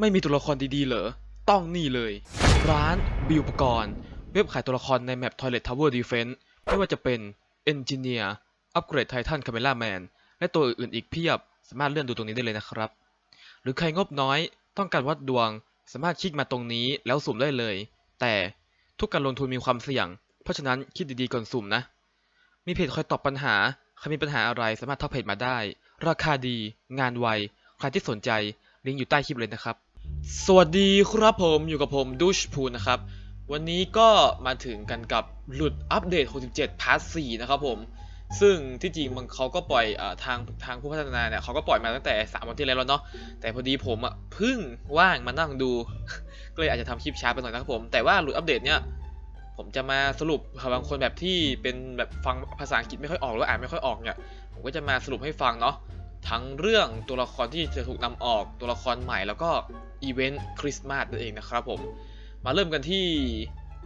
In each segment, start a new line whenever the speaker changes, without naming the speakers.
ไม่มีตัวละครดีๆ เหรอ ต้องนี่เลย ร้านบิวปกรณ์ เว็บขายตัวละครในแมป Toilet Tower Defense ไม่ว่าจะเป็น Engineer อัปเกรดไททันคาเมล่าแมนและตัวอื่นๆอีกเพียบ สามารถเลื่อนดูตรงนี้ได้เลยนะครับ หรือใครงบน้อยต้องการวัดดวง สามารถคลิกมาตรงนี้แล้วสุ่มได้เลย แต่ทุกการลงทุนมีความเสี่ยง เพราะฉะนั้นคิดดีๆก่อนสุ่มนะ มีเพจคอยตอบปัญหา ใครมีปัญหาอะไรสามารถทักเพจมาได้ ราคาดี งานไว ใครที่สนใจ ลิงก์อยู่ใต้คลิปเลยนะครับ สวัสดีครับผมอยู่กับผมดูชพูนะครับ วันนี้ก็มาถึงกันกับหลุดอัปเดต 67 พาร์ท 4 นะครับผม ซึ่งที่จริงมันเขาก็ปล่อยอทางทางผู้พัฒนาเนี่ยเขาก็ปล่อยมาตั้งแต่ 3 วันที่แล้วแล้วเนาะแต่พอดีผมอะเพิ่งว่างมานั่งดู ก็เลยอาจจะทำคลิปช้าไปหน่อยนะครับผม แต่ว่าหลุดอัปเดตเนี่ยผมจะมาสรุปสำหรับบางคนแบบที่เป็นแบบฟังภาษาอังกฤษไม่ค่อยออกหรืออ่านไม่ค่อยออกเนี่ยผมก็จะมาสรุปให้ฟังเนาะ ทั้งเรื่องตัวละครที่จะถูกนำออกตัวละครใหม่แล้วก็อีเวนต์คริสต์มาสนั่นเองนะครับผมมาเริ่มกันที่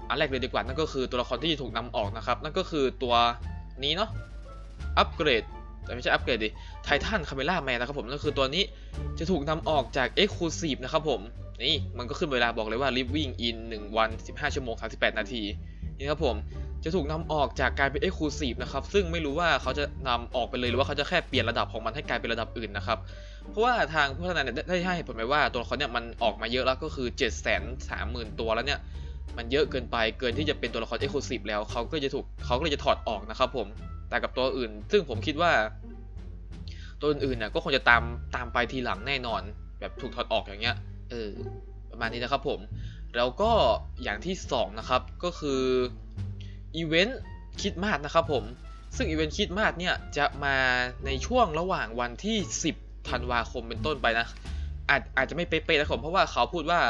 อันแรกเลยดีกว่านั่นก็คือตัวละครที่ถูกนำออกนะครับนั่นก็คือตัวนี้เนาะอัปเกรดแต่ไม่ใช่อัปเกรดดิไททันคาเมล่าแมนนะครับผมนั่นคือตัวนี้จะถูกนำออกจาก Exclusive นะครับผมนี่มันก็ขึ้นเวลาบอกเลยว่า Living in 1 วัน 15 ชั่วโมง 38 นาทีนี่ครับผม จะถูกนำออกจากการเป็น Exclusive นะครับ ซึ่งไม่รู้ว่าเขาจะนำออกไปเลยหรือว่าเขาจะแค่เปลี่ยนระดับของมันให้กลายเป็นระดับอื่นนะครับ เพราะว่าทางผู้พัฒนาเนี่ยได้ให้เหตุผลไว้ว่าตัวละครเนี่ยมันออกมาเยอะแล้วก็คือ7 3 0 0 0 0ตัวแล้วเนี่ยมันเยอะเกินไปเกินที่จะเป็นตัวละคร Exclusive แล้วเขาก็จะถูกเขาก็เลยจะถอดออกนะครับผมแต่กับตัวอื่น ซึ่งผมคิดว่า ตัวอื่นๆเนี่ยก็คงจะตามตามไปทีหลังแน่นอน แบบถูกถอดออกอย่างเงี้ยเออประมาณนี้นะครับผม แล้วก็อย่างที่สองนะครับก็คือ อีเวนต์คริดมาสนะครับผม ซึ่งอีเวนต์คริดมาสเนี่ยจะมาในช่วงระหว่างวันที่ 10 ธันวาคมเป็นต้นไปนะ อาจอาจจะไม่เป๊ะๆนะผมเพราะว่าเขาพูดว่า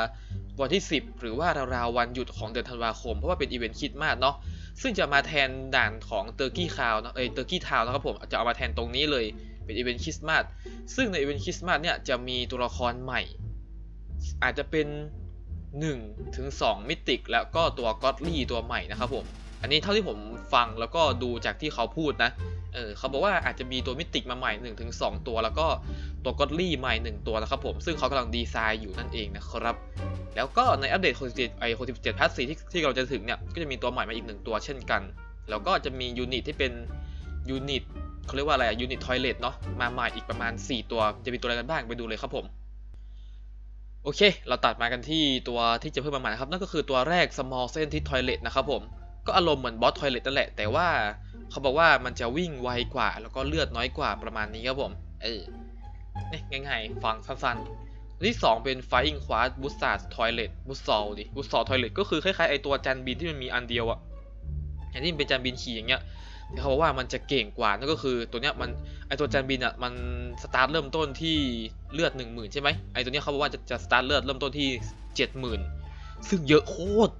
วันที่ 10 หรือว่าราวๆวันหยุดของเดือนธันวาคม เพราะว่าเป็นอีเวนต์คริดมาสเนาะซึ่งจะมาแทนด่านของเตอร์กี้คาวนะเอยเตอร์กี้ทาวนะครับผมจะเอามาแทนตรงนี้เลยเป็นอีเวนต์คริสต์มาสซึ่งในอีเวนต์คริสต์มาสเนี่ยจะมีตัวละครใหม่ อาจจะเป็น1ถึง2มิติกแล้วก็ตัวก็อดลี่ตัวใหม่นะครับผม อันนี้เท่าที่ผมฟังแล้วก็ดูจากที่เขาพูดนะ เออเขาบอกว่าอาจจะมีตัวมิติกมาใหม่1ถึง2ตัวแล้วก็ตัวก็อดลี่ใหม่ 1 ตัวนะครับผมซึ่งเขากำลังดีไซน์อยู่นั่นเองนะครับ แล้วก็ในอัปเดต67ไอ67พาร์ท4ที่ที่เราจะถึงเนี่ย ก็จะมีตัวใหม่มาอีกหนึ่งตัวเช่นกัน แล้วก็จะมียูนิตที่เป็นยูนิตเขาเรียกว่าอะไรยูนิตทอยเลทเนาะมาใหม่อีกประมาณ 4 ตัวจะมีตัวอะไรกันบ้างไปดูเลยครับผมโอเค เราตัดมากันที่ตัวที่จะเพิ่มมาใหม่นะครับ นั่นก็คือตัวแรก small scientist toilet นะครับผม ก็อารมณ์เหมือนบอสทอยเลทนั่นแหละ แต่ว่าเขาบอกว่ามันจะวิ่งไวกว่า แล้วก็เลือดน้อยกว่าประมาณนี้ครับผม เออเนี่ยง่ายๆ ฟังสั้นๆที่2เป็น flying quad b u s t a r toilet b u s s o l ดิ b u s s o l toilet ก็คือคล้ายๆไอตัวจานบินที่มันมีอันเดียวอะอย่างที่มันเป็นจานบินขี่อย่างเงี้ยแต่เขาบอกว่ามันจะเก่งกว่านั่นก็คือตัวเนี้ยมันไอตัวจานบินอะมันสตาร์ทเริ่มต้นที่เลือดหนึ่งหมื่นใช่ไหมไอตัวเนี้ยเขาบอกว่าจะจะสตาร์ทเลือดเริ่มต้นที่เจ็ดหมื่นซึ่งเยอะโคตร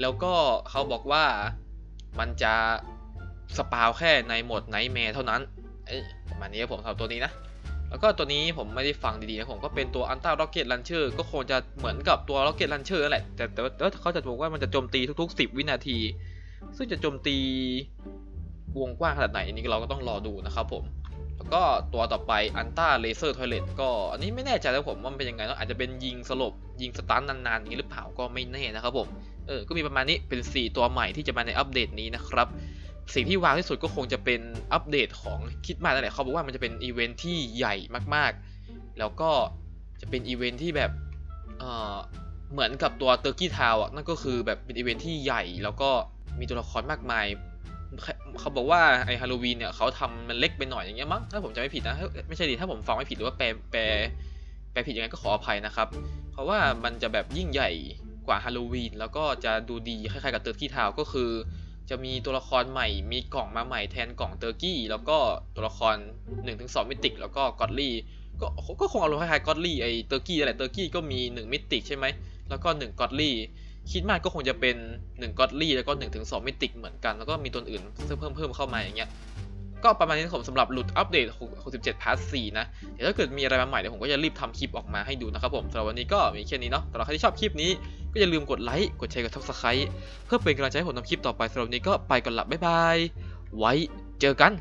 แล้วก็เขาบอกว่ามันจะสปาวแค่ในโหมดไนท์แมร์เท่านั้นเอ้ยประมาณนี้ครับผมสำหรับตัวนี้นะ แล้วก็ตัวนี้ผมไม่ได้ฟังดีๆนะผมก็เป็นตัวอันต้าร็อกเก็ตลันเชอร์ก็คงจะเหมือนกับตัวร็อกเก็ตลันเชอร์นั่นแหละแต่แต่แต่ว่าเขาจะบอกว่ามันจะโจมตีทุก ๆ 10 วินาที ซึ่งจะโจมตีวงกว้างขนาดไหนอันนี้เราก็ต้องรอดูนะครับผม แล้วก็ตัวต่อไปอันต้าเลเซอร์ทอยเลตก็อันนี้ไม่แน่ใจแล้วผมว่ามันเป็นยังไงเนาะอาจจะเป็นยิงสลบยิงสตันนานๆอย่างนี้หรือเปล่าก็ไม่แน่นะครับผม เออก็มีประมาณนี้เป็น 4 ตัวใหม่ที่จะมาในอัปเดตนี้นะครับ สิ่งที่วางที่สุดก็คงจะเป็นอัปเดตของคิดมานั่นแหละเขาบอกว่ามันจะเป็นอีเวนท์ที่ใหญ่มากๆ แล้วก็จะเป็นอีเวนท์ที่แบบเออเหมือนกับตัวเตอร์กี้ทาวอะนั่นก็คือแบบเป็นอีเวนท์ที่ใหญ่แล้วก็มีตัวละครมากมายเขาบอกว่าไอฮาโลวีนเนี่ยเขาทำมันเล็กไปหน่อยอย่างเงี้ยมั้งถ้าผมจะไม่ผิดนะไม่ใช่ดิถ้าผมฟังไม่ผิดหรือว่าแปลแปลแปลผิดยังไงก็ขออภัยนะครับ เพราะว่ามันจะแบบยิ่งใหญ่ ว่าฮาโลวีนแล้วก็จะดูดีคล้ายๆกับเตอร์กี้ทาวก็คือ จะมีตัวละครใหม่มีกล่องมาใหม่แทนกล่องเตอร์กี้แล้วก็ตัวละคร 1-2มิติกแล้วก็กอดลี่ก็ก็คงอารมณ์คล้ายๆกอดลี่ไอเตอร์กี้อะไรเตอร์กี้ก็มี 1 มิติใช่ไหมแล้วก็1กอดลี่คิดมากก็คงจะเป็น1กอดลี่แล้วก็1-2มิติกเหมือนกัน แล้วก็มีตัวอื่นเพิ่มเพิ่มเพิ่มเข้ามาอย่างเงี้ยก็ประมาณนี้ผมสำหรับหลุดอัปเดต 67 พาร์ท 4 นะ เดี๋ยวถ้าเกิดมีอะไรมาใหม่เดี๋ยวผมก็จะรีบทำคลิปออกมาให้ดูนะครับผมสำหรับวันนี้ก็มีแค่นี้เนาะสำหรับใครที่ชอบคลิปนี้ ก็อย่าลืมกดไลค์ กดแชร์ กดทับสไครต์เพื่อเป็นกำลังใจให้ผมทำคลิปต่อไปสำหรับวันนี้ก็ไปก่อนละบ๊ายบาย ไว้เจอกัน